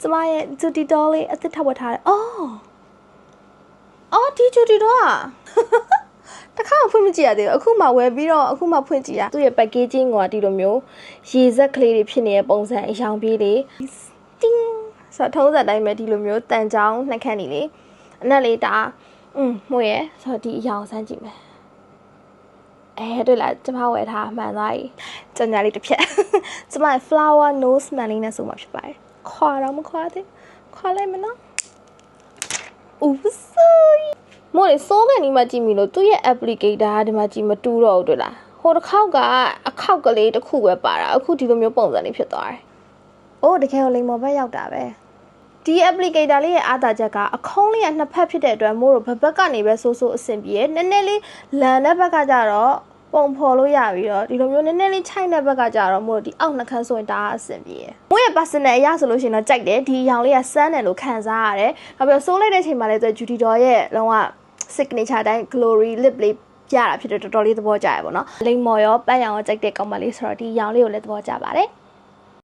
ကျမရဲ့ duty doll လေးအသစ်ထပ်ဝတ်ထားတယ်အော်အော်ဒီ duty doll อ่ะ တစ်ခါမှဖွင့်မကြည့်ရသေးဘူးအခုမှဝယ်ပြီးတော့အခုမှဖွင့်ကြည့်ရသူ့ရဲ့ packaging ကဒီလိုမျိုးရေစက်ကလေးတွေဖြစ်နေတဲ့ပုံစံအယောင်ပြေးလေးတင်းဆိုတော့ထုံးစံတိုင်းပဲဒီလိုမျိုးတန်ချောင်းနှက်ခမ်းနေလေအနက်လေးဒါอืมမှုရဲ့ဆိုတော့ဒီအယောင်ဆန်းကြည့်မယ်အဲတွေ့လားကျမဝယ်ထားမှန်သွားပြီကြညာလေးတစ်ဖြက်ကျမ flower nose မှန်လေးနဲ့ဆိုမှဖြစ်ပါတယ် ခွာတော့မခွာသေးခွာလိုက်မနော် Oops sorry မို့လေစိုးကန်ဒီမှာကြည့်မိလို့သူ့ရဲ့ applicator ကဒီမှာကြည့်မတူတော့ဘူးတွေ့လားဟိုတစ်ခေါက်ကအခောက်ကလေးတစ်ခုပဲပါတာအခုဒီလိုမျိုးပုံစံလေးဖြစ်သွားတယ်။အိုးတကယ်ကိုလိမ်မော်ဘက်ရောက်တာပဲ။ဒီ applicator လေးရဲ့အားသာချက်ကအခေါင်းလေးကနှစ်ဖက်ဖြစ်တဲ့အတွက်မို့လို့ဘက်ဘက်ကနေပဲဆိုးဆိုးအဆင်ပြေရနည်းနည်းလေးလန်တဲ့ဘက်ကကြတော့ ပုံဖော်လို့ရပြီးတော့ဒီလိုမျိုးနည်းနည်းလေးခြိုက်တဲ့ဘက်ကကြတော့မို့လို့ဒီအောက်နှခမ်းဆိုရင်ဒါအဆင်ပြေရ။မို့ရဲ့ personal အရဆိုလို့ရှိရင်တော့ကြိုက်တယ်ဒီအရောင်လေးကစမ်းတယ်လို့ခံစားရတယ်။နောက်ပြီးတော့ဆိုးလိုက်တဲ့အချိန်မှာလည်းသူ Judy Doll ရဲ့လုံးဝ signature တိုင်း glory lip လေးပြတာဖြစ်တော့တော်တော်လေးသဘောကျရပါတော့။လိမ်မော်ရောပန်းရောင်ရောကြိုက်တဲ့ကောင်မလေးဆိုတော့ဒီရောင်လေးကိုလည်းသဘောကျပါတယ်။